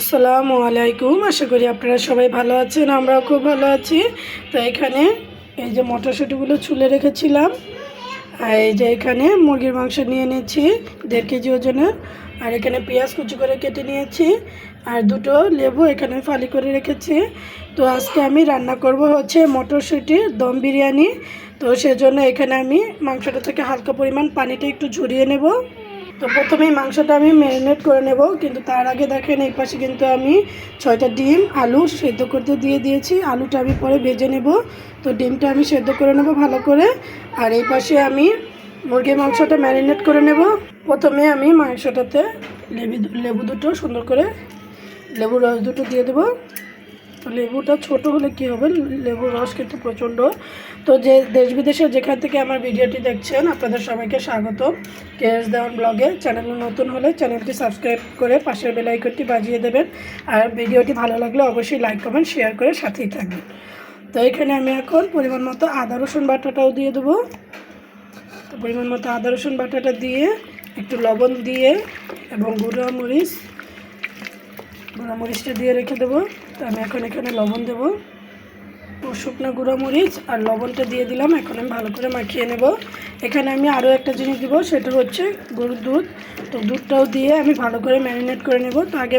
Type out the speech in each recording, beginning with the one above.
আসসালামু আলাইকুম। আশা করি আপনারা সবাই ভালো আছেন, আমরাও খুব ভালো আছি। তো এখানে এই যে মটরশুঁটিগুলো ছুলে রেখেছিলাম, আর এই যে এখানে মুরগির মাংস নিয়ে নিয়েছি, দেড় কেজি ওজনের। আর এখানে পেঁয়াজ কুচি করে কেটে নিয়েছি, আর দুটো লেবু এখানে ফালি করে রেখেছি। তো আজকে আমি রান্না করব হচ্ছে মটরশুঁটি দম বিরিয়ানি। তো সেজন্য এখানে আমি মাংসটা থেকে হালকা পরিমাণ পানিটা একটু ঝরিয়ে নেব। তো প্রথমেই মাংসটা আমি ম্যারিনেট করে নেব, কিন্তু তার আগে দেখেন এই পাশে কিন্তু আমি ছয়টা ডিম, আলু সেদ্ধ করতে দিয়ে দিয়েছি। আলুটা আমি পরে ভেজে নেব। তো ডিমটা আমি সেদ্ধ করে নেব ভালো করে। আর এই পাশে আমি মুরগির মাংসটা ম্যারিনেট করে নেব। প্রথমে আমি মাংসটাতে লেবু লেবু দুটো সুন্দর করে লেবুর রস দুটো দিয়ে দেবো। তো লেবুটা ছোট হলে কি হবে? লেবুর রস কিন্তু প্রচণ্ড তো যে দেশ বিদেশে যেখান থেকে আমার ভিডিওটি দেখছেন, আপনাদের সবাইকে স্বাগত। কেএস দেওয়ান ব্লগে চ্যানেল নতুন হলে চ্যানেলটি সাবস্ক্রাইব করে পাশের বেল আইকনটি বাজিয়ে দেবেন। আর ভিডিওটি ভালো লাগলে অবশ্যই লাইক, কমেন্ট, শেয়ার করে সাথেই থাকবেন। তো এখানে আমি এখন পরিমাণ মতো আদা, রসুন বাটাটাও দিয়ে দেবো। তো পরিমাণ মতো আদা, রসুন বাটাটা দিয়ে একটু লবণ দিয়ে এবং গুঁড়ো মরিচ, গুঁড়ো মরিচটা দিয়ে রেখে দেবো। তো আমি এখন এখানে লবণ দেবো। শুকনো গুঁড়ো মরিচ আর লবণটা দিয়ে দিলাম। এখন আমি ভালো করে মাখিয়ে নেব। এখানে আমি আরও একটা জিনিস দেবো, সেটা হচ্ছে গরুর দুধ। তো দুধটাও দিয়ে আমি ভালো করে ম্যারিনেট করে নেব। তো আগে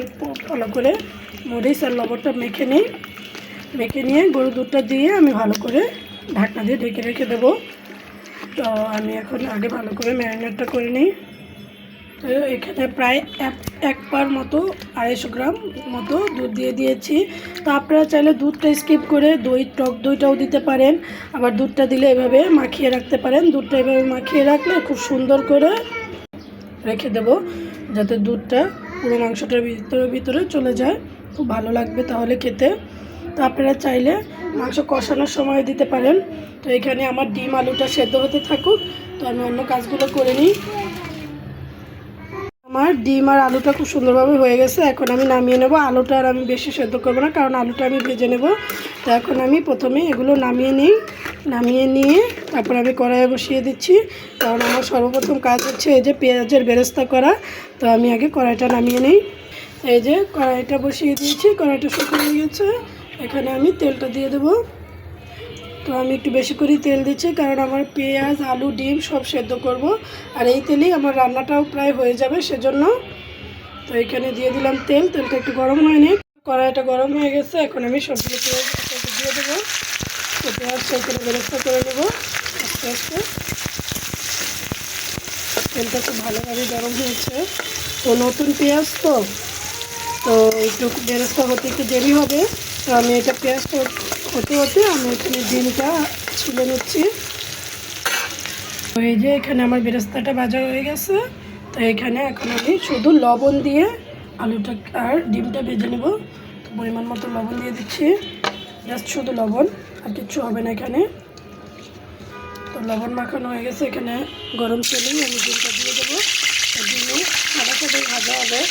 ভালো করে মরিচ আর লবণটা মেখে নিই। মেখে নিয়ে গরুর দুধটা দিয়ে আমি ভালো করে ঢাকনা দিয়ে ঢেকে রেখে দেবো। তো আমি এখন আগে ভালো করে ম্যারিনেটটা করে নিই। এখানে প্রায় এক এক পার মতো আড়াইশো গ্রাম মতো দুধ দিয়ে দিয়েছি। তো আপনারা চাইলে দুধটা স্কিপ করে দই, টক দইটাও দিতে পারেন। আবার দুধটা দিলে এভাবে মাখিয়ে রাখতে পারেন। দুধটা এভাবে মাখিয়ে রাখলে খুব সুন্দর করে রেখে দেব, যাতে দুধটা পুরো মাংসটার ভিতরে ভিতরে চলে যায়। খুব ভালো লাগবে তাহলে খেতে। তো আপনারা চাইলে মাংস কষানোর সময় দিতে পারেন। তো এখানে আমার ডিম আলুটা সেদ্ধ হতে থাকুক। তো আমি অন্য কাজগুলো করে নিই। আমার ডিম আর আলুটা খুব সুন্দরভাবে হয়ে গেছে। এখন আমি নামিয়ে নেব। আলুটা আর আমি বেশি সেদ্ধ করব না, কারণ আলুটা আমি ভেজে নেব। তো এখন আমি প্রথমে এগুলো নামিয়ে নিই। নামিয়ে নিয়ে তারপর আমি কড়াইয়ে বসিয়ে দিচ্ছি। কারণ আমার সর্বপ্রথম কাজ হচ্ছে এই যে পেঁয়াজের বেরেস্তা করা। তো আমি আগে কড়াইটা নামিয়ে নিই। এই যে কড়াইটা বসিয়ে দিয়েছি, কড়াইটা শুকিয়ে গেছে এখানে আমি তেলটা দিয়ে দেবো। তো আমি একটু বেশি করেই তেল দিচ্ছি, কারণ আমার পেঁয়াজ, আলু, ডিম সব সেদ্ধ করব। আর এই তেলেই আমার রান্নাটাও প্রায় হয়ে যাবে সেজন্য। তো এখানে দিয়ে দিলাম তেল, তেলটা একটু গরম হয়নি। কড়াইটা গরম হয়ে গেছে, এখন আমি সবগুলো পেঁয়াজ দিয়ে দেবো। তো পেঁয়াজ সেখানে বেরেস্তা করে নেব, আস্তে আস্তে। তেলটা খুব ভালোভাবে গরম হয়েছে। তো নতুন পেঁয়াজ তো তো একটু বেরেস্তা হতে একটু দেরি হবে। তো আমি এটা পেঁয়াজটা হতে হতে আমি এখানে ডিমটা ছুলে নিচ্ছি। তো এই যে এখানে আমার বেরেস্তাটা ভাজা হয়ে গেছে। তো এখানে এখন আমি শুধু লবণ দিয়ে আলুটা আর ডিমটা ভেজে নেব। তো পরিমাণ মতো লবণ দিয়ে দিচ্ছি। জাস্ট শুধু লবণ, আর কিচ্ছু হবে না এখানে। তো লবণ মাখানো হয়ে গেছে এখানে। গরম তেলেই আমি ডিমটা দিয়ে দেবো। ডিমে সাদা সাদা ভাজা হবে।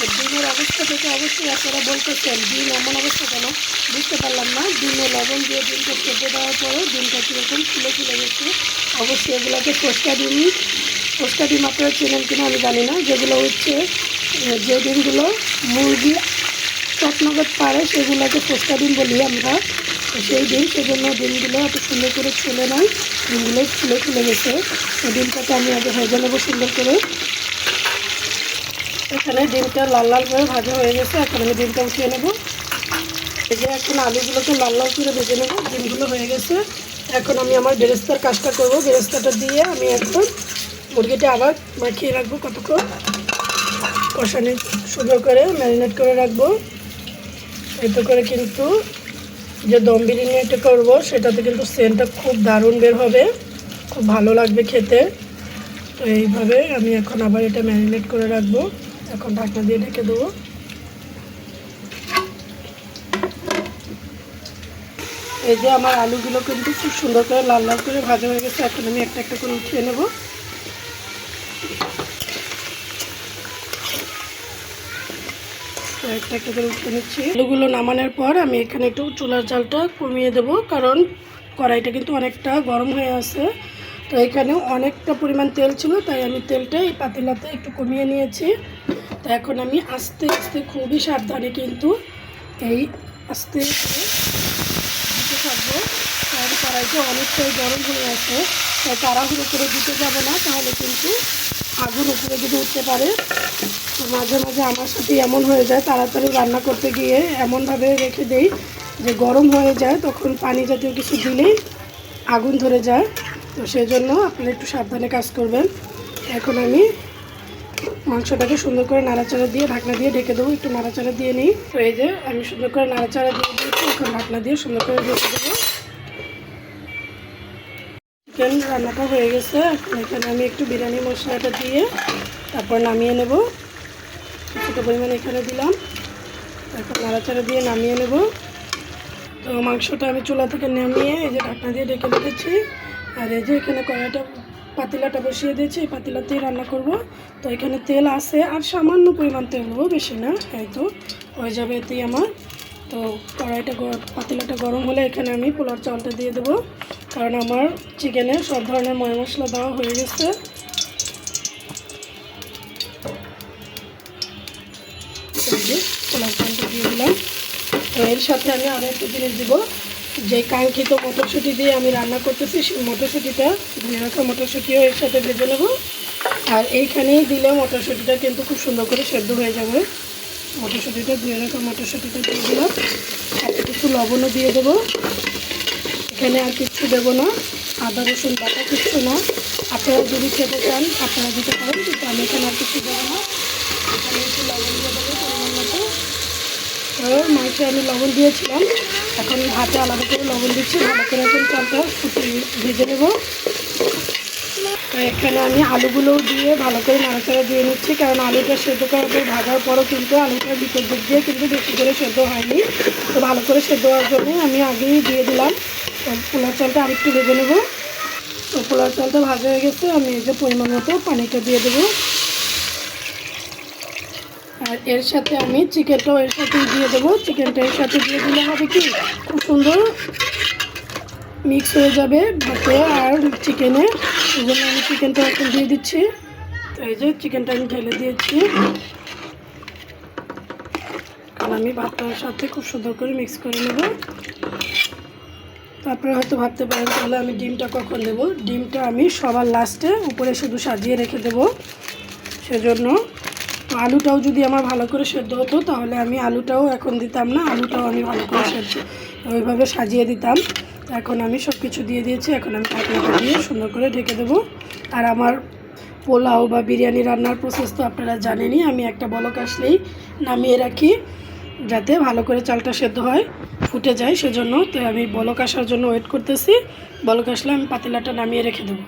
ডিমের অবস্থা থেকে অবশ্যই আপনারা বলতেছেন, ডিম এমন অবস্থা কেন? বুঝতে পারলাম না। ডিমে লবণ দিয়ে ডিমটা কেটে দেওয়ার পরে ডিমটা কীরকম ফুলে ফুলে গেছে। অবশ্যই এগুলোকে ফোসকা ডিম ফোসকা ডিম আপনারা চেনেন কিনা আমি জানি না। যেগুলো হচ্ছে যে ডিমগুলো মুরগি চটনগর পারে, সেগুলোকে ফোসকা ডিম বলি আমরা। সেই ডিম, সেজন্য ডিমগুলো এত সুন্দর করে ছুলে নয় ডিমগুলো ফুলে ফুলে গেছে। ডিমটাকে আমি আগে ভেজে নেব সুন্দর করে। এখানে ডিমটা লাল লাল করে ভাজা হয়ে গেছে। এখন আমি ডিমটা উঠিয়ে নেব। এই যে এখন আলুগুলোকে লাল লাল করে ভেজে নেব। ডিমগুলো হয়ে গেছে। এখন আমি আমার বেরেস্তার কাজটা করব। বেরেস্তাটা দিয়ে আমি এখন মুরগিটা আবার মাখিয়ে রাখব কতক্ষণ? কষানি সুন্দর করে ম্যারিনেট করে রাখব। এতে করে কিন্তু যে দম বিরিয়ানিটা করব, সেটাতে কিন্তু সেন্টটা খুব দারুণ বের হবে। খুব ভালো লাগবে খেতে। তো এইভাবে আমি এখন আবার এটা ম্যারিনেট করে রাখব। এখন ঢাকনা দিয়ে ঢেকে দেবো। এই যে আমার আলুগুলো কিন্তু খুব সুন্দর করে লাল লাল করে ভাজা হয়ে গেছে, এখন আমি একটা একটা করে উঠিয়ে নেব। একটা একটা করে উঠিয়ে নিচ্ছি। আলুগুলো নামানোর পর আমি এখানে একটু চুলার জালটা কমিয়ে দেব, কারণ কড়াইটা কিন্তু অনেকটা গরম হয়ে আছে। তো এখানে অনেকটা পরিমাণ তেল ছিল, তাই আমি তেলটা এই পাতিলাতে একটু কমিয়ে নিয়েছি। তো এখন আমি আস্তে আস্তে খুবই সাবধানে কিন্তু এই আস্তে আস্তে দিতে থাকব। কারণ কড়াইটা অনেকটাই গরম হয়ে আছে। তাই তাড়াহুড়ো করে দিতে যাবে না, তাহলে কিন্তু আগুন উপরে যদি উঠতে পারে, তো মাঝে মাঝে আমার সাথে এমন হয়ে যায়, তাড়াতাড়ি রান্না করতে গিয়ে এমনভাবে রেখে দেই যে গরম হয়ে যায়, তখন পানি জাতীয় কিছু দিলেই আগুন ধরে যায়। তো সেই জন্য আপনারা একটু সাবধানে কাজ করবেন। এখন আমি মাংসটাকে সুন্দর করে নাড়াচাড়া দিয়ে ঢাকনা দিয়ে ঢেকে দেবো, একটু নাড়াচাড়া দিয়ে নিই। এই যে আমি সুন্দর করে নাড়াচাড়া দিয়ে দিয়েছি, এখন ঢাকনা দিয়ে সুন্দর করে ঢেকে দেবো। চিকেন রান্নাটা হয়ে গেছে, এখন এখানে আমি একটু বিরিয়ানি মশলাটা দিয়ে তারপর নামিয়ে নেব। কিছুটা পরিমাণ এখানে দিলাম, এখন নাড়াচাড়া দিয়ে নামিয়ে নেব। তো মাংসটা আমি চুলা থেকে নামিয়ে এই যে ঢাকনা দিয়ে ঢেকে রেখেছি। আর এই যে এখানে কড়াইটা পাতিলাটা বসিয়ে দিয়েছি, এই পাতিলাতেই রান্না করব। তো এখানে তেল আছে আর সামান্য পরিমাণ তেল দেবো, বেশি না, এই তো হয়ে যাবে এতেই আমার। তো কড়াইটা পাতিলাটা গরম হলে এখানে আমি পোলার চালটা দিয়ে দেবো, কারণ আমার চিকেনে সব ধরনের ময় মশলা দেওয়া হয়ে গেছে। পোলার চালটা দিয়ে দিলাম। তো এর সাথে আমি আরও একটা জিনিস দেবো। যে কাঙ্ক্ষিত মটরশুঁটি দিয়ে আমি রান্না করতেছি, সেই মটরশুঁটিটা ধুয়ে রাখা মটরশুঁটিও এর সাথে ভেজে নেব। আর এইখানেই দিলে মটরশুঁটিটা কিন্তু খুব সুন্দর করে সেদ্ধ হয়ে যাবে। মটরশুঁটিটা ধুয়ে রাখা মটরশুঁটিটা দিয়ে দিলাম। সাথে কিছু লবণও দিয়ে দেবো। এখানে আর কিচ্ছু দেবো না। আদা, রসুন বাটা কিচ্ছু না। আপনারা যদি খেতে চান, আপনারা দিতে পারেন, কিন্তু আমি এখানে আর কিছু দেবো না এখানে একটু লবণ দিয়ে দেবো পরিমাণ মতো তো আমি লবণ দিয়েছিলাম। এখন ভাতে আলাদা করে লবণ দিচ্ছি, ভালো করে এখন চালটা ভেজে নেব। তো এখানে আমি আলুগুলোও দিয়ে ভালো করে নাড়াচাড়া দিয়ে নিচ্ছি, কারণ আলুটা সেদ্ধ করার পর, ভাজার পরও কিন্তু আলুটা বিপদ দিক দিয়ে কিন্তু বেশি করে সেদ্ধ হয়নি। তো ভালো করে সেদ্ধ হওয়ার জন্য আমি আগেই দিয়ে দিলাম। তো পোলার চালটা আরেকটু ভেজে নেব। তো পোলার চালটা ভাজা হয়ে গেছে, আমি এই যে পরিমাণ মতো পানিটা দিয়ে দেবো। আর এর সাথে আমি চিকেনটাও এর সাথে দিয়ে দেবো। চিকেনটা এর সাথে দিয়ে দিলে হবে কি? খুব সুন্দর মিক্স হয়ে যাবে ভাতে আর চিকেনে এই জন্য আমি চিকেনটা এখন দিয়ে দিচ্ছি। তো এই যে চিকেনটা আমি ঢেলে দিয়েছি। কারণ আমি ভাতটার সাথে খুব সুন্দর করে মিক্স করে নেব। তারপরে হয়তো ভাবতে পারেন, তাহলে আমি ডিমটা কখন দেবো? ডিমটা আমি সবার লাস্টে উপরে শুধু সাজিয়ে রেখে দেবো। সেজন্য তো আলুটাও যদি আমার ভালো করে সেদ্ধ হতো তাহলে আমি আলুটাও এখন দিতাম না আলুটাও আমি ভালো করে সেদ্ধ ওইভাবে সাজিয়ে দিতাম। এখন আমি সব কিছু দিয়ে দিয়েছি এখন আমি ঢাকনাটা দিয়ে সুন্দর করে ঢেকে দেবো। আর আমার পোলাও বা বিরিয়ানি রান্নার প্রসেস তো আপনারা জানেনই আমি একটা বলক আসলেই নামিয়ে রাখি যাতে ভালো করে চালটা সেদ্ধ হয় ফুটে যায় সেজন্য তো আমি বলক আসার জন্য ওয়েট করতেছি। বলক আসলে আমি পাতিলাটা নামিয়ে রেখে দেবো।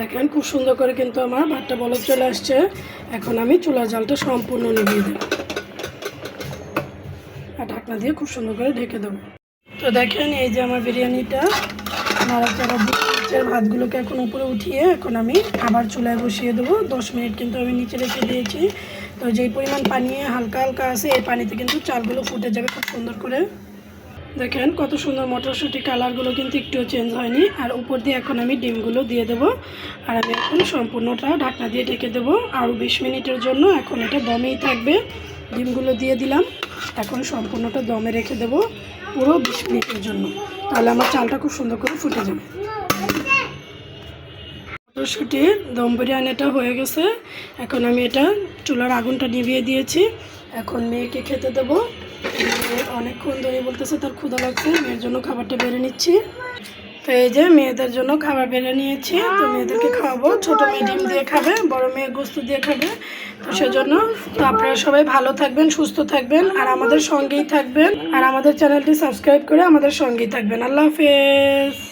দেখেন, খুব সুন্দর করে কিন্তু আমার ভাতটা বলক চলে আসছে। এখন আমি চুলার জালটা সম্পূর্ণ নিভিয়ে দেবো। আর ঢাকনা দিয়ে খুব সুন্দর করে ঢেকে দেবো। তো দেখেন, এই যে আমার বিরিয়ানিটা, নাড়াচাড়া দিয়ে ভাতগুলোকে এখন উপরে উঠিয়ে এখন আমি আবার চুলায় বসিয়ে দেবো। দশ মিনিট কিন্তু আমি নিচে রেখে দিয়েছি। তো যেই পরিমাণ পানি হালকা হালকা আছে, এই পানিতে কিন্তু চালগুলো ফুটে যাবে খুব সুন্দর করে। দেখেন, কত সুন্দর মটরশুঁটি কালারগুলো কিন্তু একটুও চেঞ্জ হয়নি। আর উপর দিয়ে এখন আমি ডিমগুলো দিয়ে দেবো। আর আমি এখন সম্পূর্ণটা ঢাকনা দিয়ে ঢেকে দেবো। আরও বিশ মিনিটের জন্য এখন এটা দমেই থাকবে। ডিমগুলো দিয়ে দিলাম। এখন সম্পূর্ণটা দমে রেখে দেবো পুরো বিশ মিনিটের জন্য। তাহলে আমার চালটা খুব সুন্দর করে ফুটে যাবে। মটরশুঁটির দম বিরিয়ানিটা হয়ে গেছে। এখন আমি এটা চুলার আগুনটা নিভিয়ে দিয়েছি। এখন মেয়েকে খেতে দেবো। অনেকক্ষণ ধরে বলতেছে, তার ক্ষুধা লাগছে, মেয়ের জন্য খাবারটা বেড়ে নিচ্ছি। তো এই যে মেয়েদের জন্য খাবার বেড়ে নিয়েছি, তো মেয়েদেরকে খাওয়াবো। ছোটো মেয়ে ডিম দিয়ে খাবে, বড় মেয়ে গোস্ত দিয়ে খাবে। তো সেজন্য তো আপনারা সবাই ভালো থাকবেন, সুস্থ থাকবেন, আর আমাদের সঙ্গেই থাকবেন। আর আমাদের চ্যানেলটি সাবস্ক্রাইব করে আমাদের সঙ্গেই থাকবেন। আল্লাহ হাফেজ।